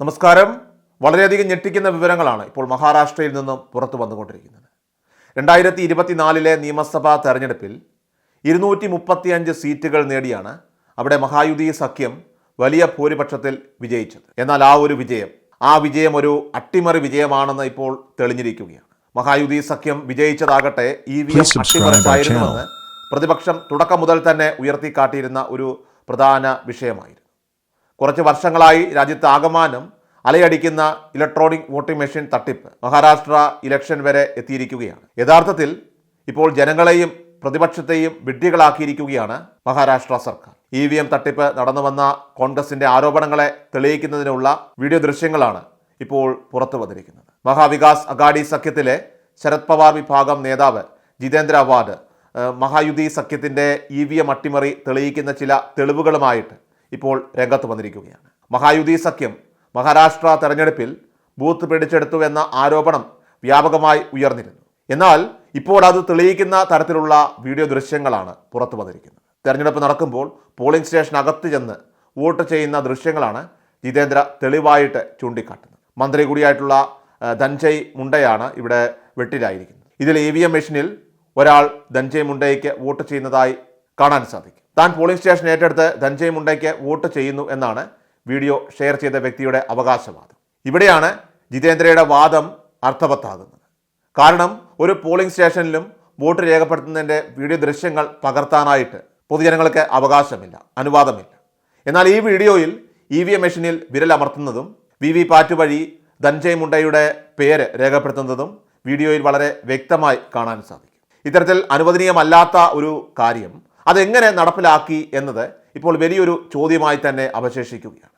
നമസ്കാരം. വളരെയധികം ഞെട്ടിക്കുന്ന വിവരങ്ങളാണ് ഇപ്പോൾ മഹാരാഷ്ട്രയിൽ നിന്നും പുറത്തു വന്നുകൊണ്ടിരിക്കുന്നത്. രണ്ടായിരത്തി ഇരുപത്തിനാലിലെ നിയമസഭാ തെരഞ്ഞെടുപ്പിൽ ഇരുന്നൂറ്റി മുപ്പത്തിയഞ്ച് സീറ്റുകൾ നേടിയാണ് അവിടെ മഹായുതി സഖ്യം വലിയ ഭൂരിപക്ഷത്തിൽ വിജയിച്ചത്. എന്നാൽ ആ ഒരു വിജയം ആ വിജയം ഒരു അട്ടിമറി വിജയമാണെന്ന് ഇപ്പോൾ തെളിഞ്ഞിരിക്കുകയാണ്. മഹായുതി സഖ്യം വിജയിച്ചതാകട്ടെ ഇ വി എം അട്ടിമറിച്ചായിരുന്നുവെന്ന് പ്രതിപക്ഷം തുടക്കം മുതൽ തന്നെ ഉയർത്തിക്കാട്ടിയിരുന്ന ഒരു പ്രധാന വിഷയമായിരുന്നു. കുറച്ച് വർഷങ്ങളായി രാജ്യത്ത് ആകമാനം അലയടിക്കുന്ന ഇലക്ട്രോണിക് വോട്ടിംഗ് മെഷീൻ തട്ടിപ്പ് മഹാരാഷ്ട്ര ഇലക്ഷൻ വരെ എത്തിയിരിക്കുകയാണ്. യഥാർത്ഥത്തിൽ ഇപ്പോൾ ജനങ്ങളെയും പ്രതിപക്ഷത്തെയും വിഡ്ഢികളാക്കിയിരിക്കുകയാണ് മഹാരാഷ്ട്ര സർക്കാർ. ഇ വി എം തട്ടിപ്പ് നടന്നുവന്ന കോൺഗ്രസിന്റെ ആരോപണങ്ങളെ തെളിയിക്കുന്നതിനുള്ള വീഡിയോ ദൃശ്യങ്ങളാണ് ഇപ്പോൾ പുറത്തു വന്നിരിക്കുന്നത്. മഹാവികാസ് അഗാഡി സഖ്യത്തിലെ ശരത് പവാർ വിഭാഗം നേതാവ് ജിതേന്ദ്ര അവാർഡ് മഹായുതി സഖ്യത്തിന്റെ ഇ വി എം അട്ടിമറി തെളിയിക്കുന്ന ചില തെളിവുകളുമായിട്ട് ഇപ്പോൾ രംഗത്ത് വന്നിരിക്കുകയാണ്. മഹായുതി സഖ്യം മഹാരാഷ്ട്ര തെരഞ്ഞെടുപ്പിൽ ബൂത്ത് പിടിച്ചെടുത്തു എന്ന ആരോപണം വ്യാപകമായി ഉയർന്നിരുന്നു. എന്നാൽ ഇപ്പോൾ അത് തെളിയിക്കുന്ന തരത്തിലുള്ള വീഡിയോ ദൃശ്യങ്ങളാണ് പുറത്തു വന്നിരിക്കുന്നത്. തെരഞ്ഞെടുപ്പ് നടക്കുമ്പോൾ പോളിംഗ് സ്റ്റേഷൻ അകത്ത് ചെന്ന് വോട്ട് ചെയ്യുന്ന ദൃശ്യങ്ങളാണ് ജിതേന്ദ്ര തെളിവായിട്ട് ചൂണ്ടിക്കാട്ടുന്നത്. മന്ത്രി കൂടിയായിട്ടുള്ള ധൻജയ് മുണ്ടയാണ് ഇവിടെ വെട്ടിലായിരിക്കുന്നത്. ഇതിൽ ഇ വി എം മെഷീനിൽ ഒരാൾ ധൻജയ് മുണ്ടയ്ക്ക് വോട്ട് ചെയ്യുന്നതായി കാണാൻ സാധിക്കും. താൻ പോളിംഗ് സ്റ്റേഷൻ ഏറ്റെടുത്ത് ധനജയ് മുണ്ടയ്ക്ക് വോട്ട് ചെയ്യുന്നു എന്നാണ് വീഡിയോ ഷെയർ ചെയ്ത വ്യക്തിയുടെ അവകാശവാദം. ഇവിടെയാണ് ജിതേന്ദ്രയുടെ വാദം അർത്ഥവത്താകുന്നത്. കാരണം ഒരു പോളിംഗ് സ്റ്റേഷനിലും വോട്ട് രേഖപ്പെടുത്തുന്നതിന്റെ വീഡിയോ ദൃശ്യങ്ങൾ പകർത്താനായിട്ട് പൊതുജനങ്ങൾക്ക് അവകാശമില്ല അനുവാദമില്ല. എന്നാൽ ഈ വീഡിയോയിൽ ഇ വി എം മെഷീനിൽ വിരലമർത്തുന്നതും വി വി പാറ്റ് വഴി ധൻജയ് മുണ്ടയുടെ പേര് രേഖപ്പെടുത്തുന്നതും വീഡിയോയിൽ വളരെ വ്യക്തമായി കാണാൻ സാധിക്കും. ഇത്തരത്തിൽ അനുവദനീയമല്ലാത്ത ഒരു കാര്യം അതെങ്ങനെ നടപ്പിലാക്കി എന്നത് ഇപ്പോൾ വലിയൊരു ചോദ്യമായി തന്നെ അവശേഷിക്കുകയാണ്.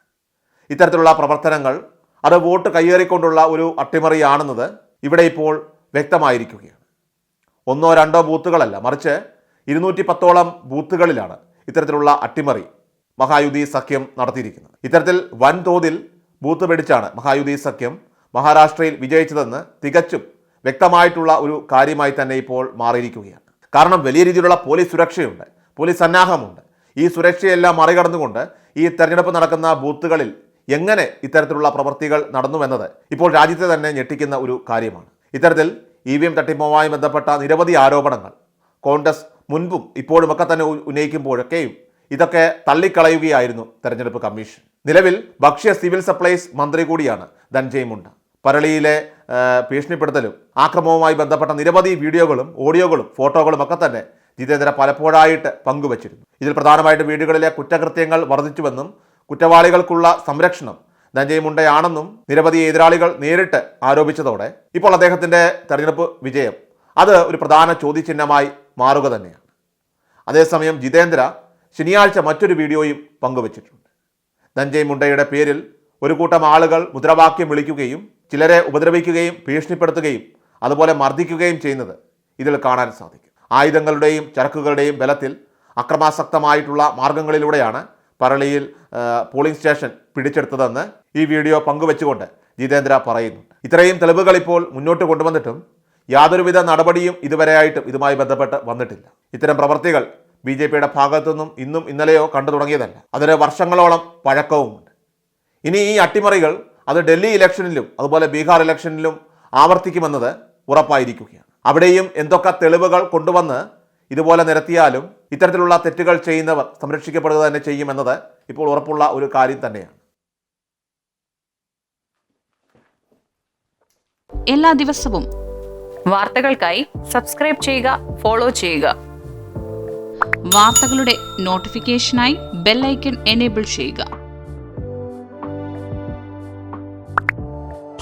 ഇത്തരത്തിലുള്ള പ്രവർത്തനങ്ങൾ അത് വോട്ട് കയ്യേറിക്കൊണ്ടുള്ള ഒരു അട്ടിമറിയാണെന്നത് ഇവിടെ ഇപ്പോൾ വ്യക്തമായിരിക്കുകയാണ്. ഒന്നോ രണ്ടോ ബൂത്തുകളല്ല മറിച്ച് ഇരുന്നൂറ്റി പത്തോളം ബൂത്തുകളിലാണ് ഇത്തരത്തിലുള്ള അട്ടിമറി മഹായുതി സഖ്യം നടത്തിയിരിക്കുന്നത്. ഇത്തരത്തിൽ വൻതോതിൽ ബൂത്ത് പിടിച്ചാണ് മഹായുതി സഖ്യം മഹാരാഷ്ട്രയിൽ വിജയിച്ചതെന്ന് തികച്ചും വ്യക്തമായിട്ടുള്ള ഒരു കാര്യമായി തന്നെ ഇപ്പോൾ മാറിയിരിക്കുകയാണ്. കാരണം വലിയ രീതിയിലുള്ള പോലീസ് സുരക്ഷയുണ്ട് പോലീസ് സന്നാഹമുണ്ട്. ഈ സുരക്ഷയെല്ലാം മറികടന്നുകൊണ്ട് ഈ തെരഞ്ഞെടുപ്പ് നടക്കുന്ന ബൂത്തുകളിൽ എങ്ങനെ ഇത്തരത്തിലുള്ള പ്രവൃത്തികൾ നടന്നുവെന്നത് ഇപ്പോൾ രാജ്യത്തെ തന്നെ ഞെട്ടിക്കുന്ന ഒരു കാര്യമാണ്. ഇത്തരത്തിൽ ഇ വി എം തട്ടിപ്പുമായി ബന്ധപ്പെട്ട നിരവധി ആരോപണങ്ങൾ കോൺഗ്രസ് മുൻപും ഇപ്പോഴുമൊക്കെ തന്നെ ഉന്നയിക്കുമ്പോഴൊക്കെയും ഇതൊക്കെ തള്ളിക്കളയുകയായിരുന്നു തെരഞ്ഞെടുപ്പ് കമ്മീഷൻ. നിലവിൽ ഭക്ഷ്യ സിവിൽ സപ്ലൈസ് മന്ത്രി കൂടിയാണ് ധൻജയ് മുണ്ട. പരളിയിലെ ഭീഷണിപ്പെടുത്തലും ആക്രമവുമായി ബന്ധപ്പെട്ട നിരവധി വീഡിയോകളും ഓഡിയോകളും ഫോട്ടോകളും ഒക്കെ തന്നെ ജിതേന്ദ്ര പലപ്പോഴായിട്ട് പങ്കുവച്ചിരുന്നു. ഇതിൽ പ്രധാനമായിട്ടും വീടുകളിലെ കുറ്റകൃത്യങ്ങൾ വർദ്ധിച്ചുവെന്നും കുറ്റവാളികൾക്കുള്ള സംരക്ഷണം ധനഞ്ജയ് മുണ്ടയാണെന്നും നിരവധി എതിരാളികൾ നേരിട്ട് ആരോപിച്ചതോടെ ഇപ്പോൾ അദ്ദേഹത്തിന്റെ തെരഞ്ഞെടുപ്പ് വിജയം അത് ഒരു പ്രധാന ചോദ്യചിഹ്നമായി മാറുക തന്നെയാണ്. അതേസമയം ജിതേന്ദ്ര ശനിയാഴ്ച മറ്റൊരു വീഡിയോയും പങ്കുവച്ചിട്ടുണ്ട്. ധനഞ്ജയ് മുണ്ടയുടെ പേരിൽ ഒരു കൂട്ടം ആളുകൾ മുദ്രാവാക്യം വിളിക്കുകയും ചിലരെ ഉപദ്രവിക്കുകയും ഭീഷണിപ്പെടുത്തുകയും അതുപോലെ മർദ്ദിക്കുകയും ചെയ്യുന്നത് ഇതിൽ കാണാൻ സാധിക്കും. ആയുധങ്ങളുടെയും ചരക്കുകളുടെയും ബലത്തിൽ അക്രമാസക്തമായിട്ടുള്ള മാർഗങ്ങളിലൂടെയാണ് പറളിയിൽ പോളിംഗ് സ്റ്റേഷൻ പിടിച്ചെടുത്തതെന്ന് ഈ വീഡിയോ പങ്കുവെച്ചുകൊണ്ട് ജിതേന്ദ്ര പറയുന്നു ഇത്രയും തെളിവുകൾ ഇപ്പോൾ മുന്നോട്ട് കൊണ്ടുവന്നിട്ടും യാതൊരുവിധ നടപടിയും ഇതുവരെയായിട്ടും ഇതുമായി ബന്ധപ്പെട്ട് വന്നിട്ടില്ല. ഇത്തരം പ്രവൃത്തികൾ ബി ജെ പിയുടെ ഭാഗത്തുനിന്നും ഇന്നും ഇന്നലെയോ കണ്ടു തുടങ്ങിയതല്ല. അതിന് വർഷങ്ങളോളം പഴക്കവുമുണ്ട്. ഇനി ഈ അട്ടിമറികൾ അത് ഡൽഹി ഇലക്ഷനിലും അതുപോലെ ബീഹാർ ഇലക്ഷനിലും ആവർത്തിക്കുമെന്നത് ഉറപ്പായിരിക്കുകയാണ്. അവിടെയും എന്തൊക്കെ തെളിവുകൾ കൊണ്ടുവന്ന് ഇതുപോലെ നിരത്തിയാലും ഇത്തരത്തിലുള്ള തെറ്റുകൾ ചെയ്യുന്നവർ സംരക്ഷിക്കപ്പെടുക തന്നെ ചെയ്യുമെന്നത് ഇപ്പോൾ ഉറപ്പുള്ള ഒരു കാര്യം തന്നെയാണ്. എല്ലാ ദിവസവും വാർത്തകൾക്കായി സബ്സ്ക്രൈബ് ചെയ്യുക ഫോളോ ചെയ്യുക. വാർത്തകളുടെ നോട്ടിഫിക്കേഷനായി ബെല്ലൈക്കൺ എനേബിൾ ചെയ്യുക.